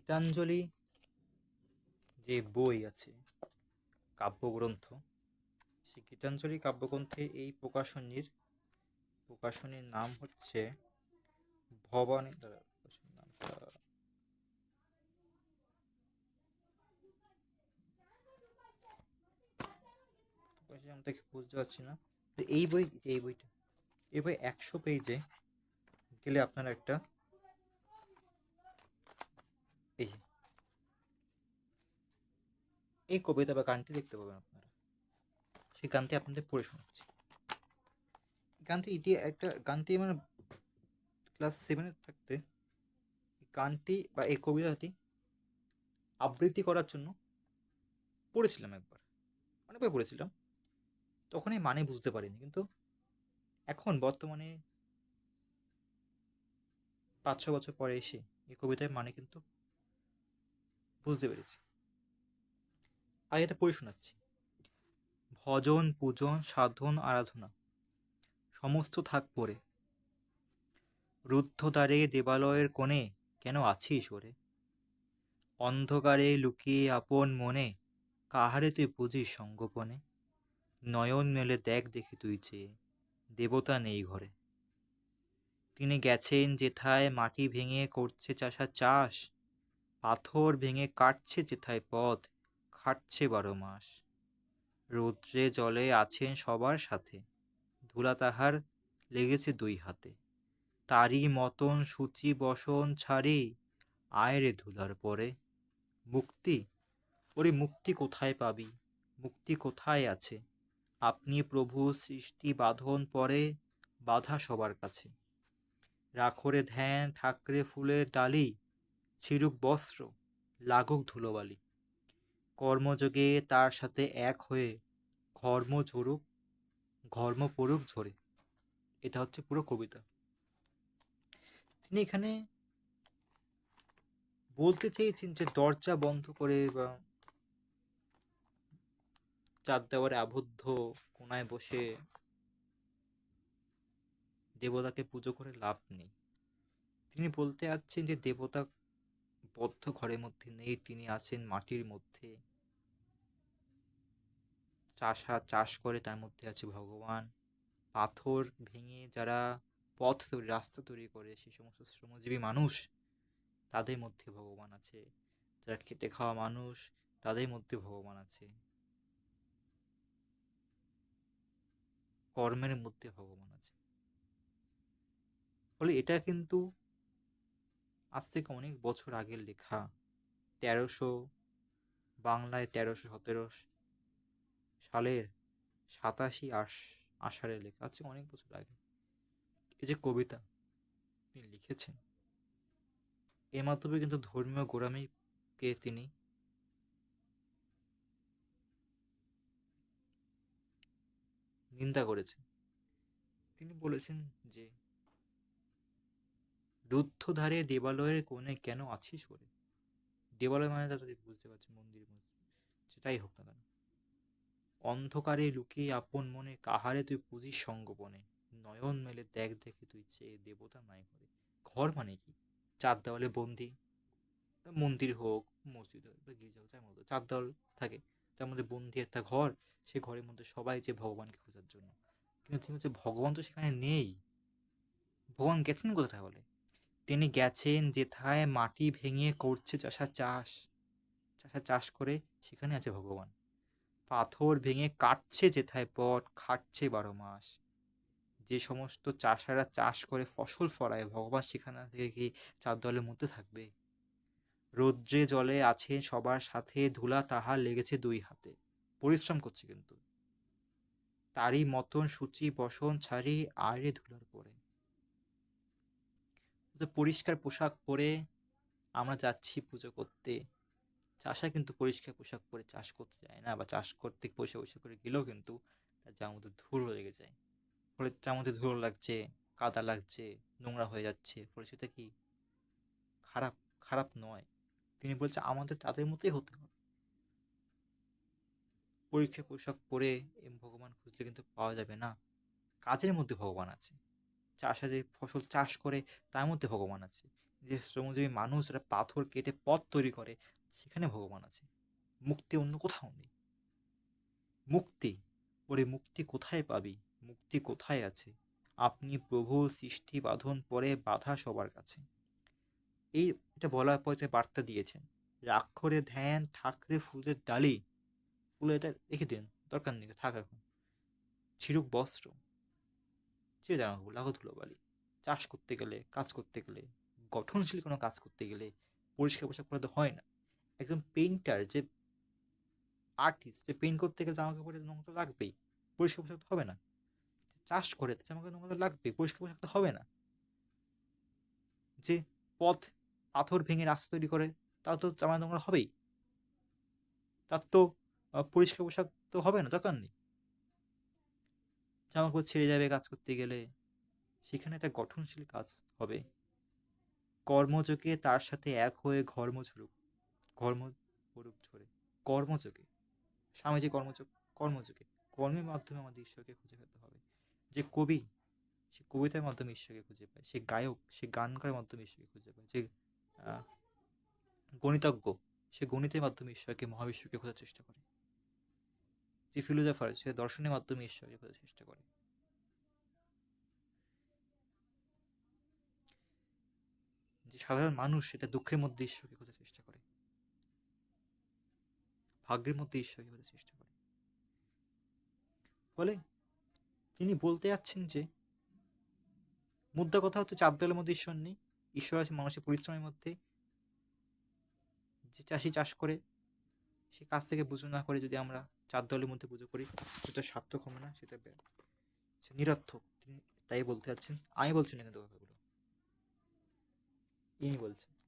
গীতাঞ্জলি যে বই আছে, কাব্যগ্রন্থ, সেই গীতাঞ্জলি কাব্যগ্রন্থের এই প্রকাশনীর প্রকাশনীর নাম হচ্ছে ভবানী নামটা বুঝতে পারছি না। তো এই বই, যে এই বইটা, এই বই একশো পেজে গেলে আপনার একটা এই যে এই কবিতা বা গানটি দেখতে পাবেন আপনারা। সেই গানটি আপনাদের পড়ে শোনাচ্ছি। গানটি ইতি একটা গানটি মানে ক্লাস সেভেনে থাকতে গানটি বা এই কবিতাটি আবৃত্তি করার জন্য পড়েছিলাম একবার। অনেকবার পড়েছিলাম। তখন এই মানে বুঝতে পারিনি, কিন্তু এখন বর্তমানে পাঁচ ছ বছর পরে এসে এই কবিতার মানে কিন্তু বুঝতে পেরেছি। আগে এটা পড়ে শোনাচ্ছি। ভজন, পূজন, সাধন, আরাধনা, সমস্ত থাক পড়ে রুদ্ধদ্বারে দেবালয়ের কোণে কেন আছিস ওরে? অন্ধকারে লুকিয়ে আপন মনে কাহারে তুই বুঝিস সঙ্গোপনে? নয়ন মেলে দেখ দেখি তুই চেয়ে দেবতা নেই ঘরে। তিনি গেছেন যেথায় মাটি ভেঙে করছে চাষা চাষ, পাথর ভেঙে কাটছে যেথায় পথ খাটছে বারো মাস। রৌদ্রে জলে আছেন সবার সাথে। ধুলা তাহার লেগেছে দুই হাতে। তারই মতন সূচি বসন ছাড়ি আয় রে ধুলার পরে। মুক্তি? ওরে মুক্তি কোথায় পাবি? মুক্তি কোথায় আছে? আপনি প্রভু সৃষ্টি বাঁধন পরে বাধা সবার কাছে। রাখরে ধ্যান, ঠাকরে ফুলের ডালি, ছিরুক বস্ত্র, লাগুক ধুলোবালি। কর্মযোগে তার সাথে এক হয়ে ঘর্ম ঝরুক, ঘর্ম পড়ুক ঝরে। এটা হচ্ছে পুরো কবিতা। তিনি এখানে বলতে চেয়েছেন যে দরজা বন্ধ করে বা চার দেওয়ারে আবদ্ধ কোনায় বসে দেবতাকে পুজো করে লাভ নেই। তিনি বলতে যাচ্ছেন যে দেবতা বদ্ধ ঘরের মধ্যে নেই, তিনি আছেন মাটির মধ্যে। চাষা, চাষ করে তার মধ্যে আছে ভগবান। পাথর ভেঙে যারা পথ তৈরি, রাস্তা তৈরি করে, সে সমস্ত শ্রমজীবী মানুষ, তাদের মধ্যে ভগবান আছে। যারা খেটে খাওয়া মানুষ, তাদের মধ্যে ভগবান আছে। কর্মের মধ্যে ভগবান আছে। ফলে এটা কিন্তু আজ থেকে অনেক বছর আগের লেখা। তেরোশো, বাংলায় তেরোশো সতেরো সালের সাতাশি আশ, আষাঢ়ে লেখা আছে, অনেক বছর আগে। এই যে কবিতা তিনি লিখেছেন এর মাধ্যমে কিন্তু ধর্মীয় গোড়ামিকে তিনি? নিন্দা করেছেন। তিনি বলেছেন যে, রুদ্ধধারে দেবালয়ের কোণে কেন আছিস করে? দেবালয় মানে তারা বুঝতে পারছে, মন্দির সেটাই হোক না কেন। অন্ধকারে লুকিয়ে আপন মনে কাহারে তুই পুজিস সঙ্গোপনে নয়ন মেলে দেখ দেখে তুই চেয়ে দেবতা নাই করে ঘর মানে কি? চার দেওয়ালে বন্দি? মন্দির হোক, মসজিদ হোক, বা গির্জা হোক, যার মতো চার দেওয়াল থাকে, তার মধ্যে বন্দি একটা ঘর, সে ঘরের মধ্যে সবাই যে ভগবানকে খোঁজার জন্য। কিন্তু তিনি হচ্ছে ভগবান তো সেখানে নেই। ভগবান গেছেন কোথায় তাহলে? তিনি গেছেন যেথায় মাটি ভেঙে করছে চাষা চাষ। চাষা চাষ করে সেখানে আছে ভগবান। পাথর ভেঙে কাটছে যেথায় পট খাটছে বারো মাস। যে সমস্ত চাষারা চাষ করে ফসল ফলায়, ভগবান সেখানে থেকে কি চার দলের মধ্যে থাকবে? রৌদ্রে জলে আছে সবার সাথে ধুলা তাহার লেগেছে দুই হাতে। পরিশ্রম করছে কিন্তু। তারই মতন সূচি বসন ছাড়ি আরে ধুলার পরে। পরিষ্কার পোশাক পরে আমরা যাচ্ছি পুজো করতে। চাষা কিন্তু পরিষ্কার পোশাক পরে চাষ করতে যায় না বা চাষ করতে পয়সা পয়সা করে গেলেও কিন্তু তার যার মধ্যে ধুলো লেগে যায়। ফলে তার মধ্যে ধুলো লাগছে, কাদা লাগছে, নোংরা হয়ে যাচ্ছে, ফলে সেটা কি খারাপ খারাপ নয়। তিনি বলছে, আমাদের তাদের মতোই হতে হবে। পরীক্ষা পোশাক পরে ভগবান খুঁজলে কিন্তু পাওয়া যাবে না। কাজের মধ্যে ভগবান আছে। চাষা যে ফসল চাষ করে তার মধ্যে ভগবান আছে। যে শ্রমজীবী মানুষ এরা পাথর কেটে পথ তৈরি করে সেখানে ভগবান আছে। মুক্তি অন্য কোথাও নেই। মুক্তি? ওরে মুক্তি কোথায় পাবি? মুক্তি কোথায় আছে? আপনি প্রভু, সৃষ্টি, বাঁধন পরে বাধা সবার কাছে। এই এটা বলার পরে যে বার্তা দিয়েছেন, রাক্ষরে ধ্যান, ঠাকরে ফুলের ডালি। ফুলে এটা রেখে দিন, দরকার নেই, থাক এখন। ছিরুক বস্ত্র। ছিঁড়ে জামা কাপড় লাগো ধুলো বালি। চাষ করতে গেলে, কাজ করতে গেলে, গঠনশীল কোনো কাজ করতে গেলে পরিষ্কার পোশাক পরে তো হয় না। একজন পেইন্টার যে আর্টিস্ট যে পেইন্ট করতে গেলে জামা কাপড়ের নোংরা তো লাগবেই, পরিষ্কার পোশাক হবে না। চাষ করে জামা কাপড় নোংরা লাগবেই, পরিষ্কার পোশাক তো হবে না। যে পথ, পাথর ভেঙে রাস্তা তৈরি করে তার তো জামা নোংরা হবেই। তার তো পরিষ্কার পোশাক তো হবে না, দরকার নেই। জামা কাপড় ছেড়ে যাবে কাজ করতে গেলে, সেখানে একটা গঠনশীল কাজ হবে। কর্মযোগে তার সাথে এক হয়ে ঘর্ম ঝরুক ঘর্ম পড়ুক ঝরে। কর্মযোগে। স্বামীজি কর্মযোগ, কর্মযোগে। কর্মের মাধ্যমে আমাদের ঈশ্বরকে খুঁজে পেতে হবে। যে কবি, সে কবিতার মাধ্যমে ঈশ্বরকে খুঁজে পায়। সে গায়ক, সে গান করার মাধ্যমে ঈশ্বরকে খুঁজে পায়। যে গণিতজ্ঞ, সে গণিতের মাধ্যমে ঈশ্বরকে, মহাবিশ্বকে খোঁজার চেষ্টা করে। যে ফিলোজফার সে দর্শনের মাধ্যমে ঈশ্বরকে খোঁজার চেষ্টা করে। যে সাধারণ মানুষ, সেটা দুঃখের মধ্যে ঈশ্বরকে খোঁজার চেষ্টা করে ভাগ্যের মধ্যে খোঁজার চেষ্টা করে। ফলে তিনি বলতে যাচ্ছেন যে, মুদ্রা কথা হচ্ছে চার দেওয়ালের মধ্যে ঈশ্বর নেই। ঈশ্বর আছে মানুষের পরিশ্রমের মধ্যে। যে চাষি চাষ করে, সে কাজ থেকে পুজো না করে যদি আমরা চার দলের মধ্যে পুজো করি, সেটা সার্থক হবে না, সেটা নিরর্থক। তিনি তাই বলতে যাচ্ছেন। আমি বলছি না কিন্তু কথাগুলো। ইনি বলছেন।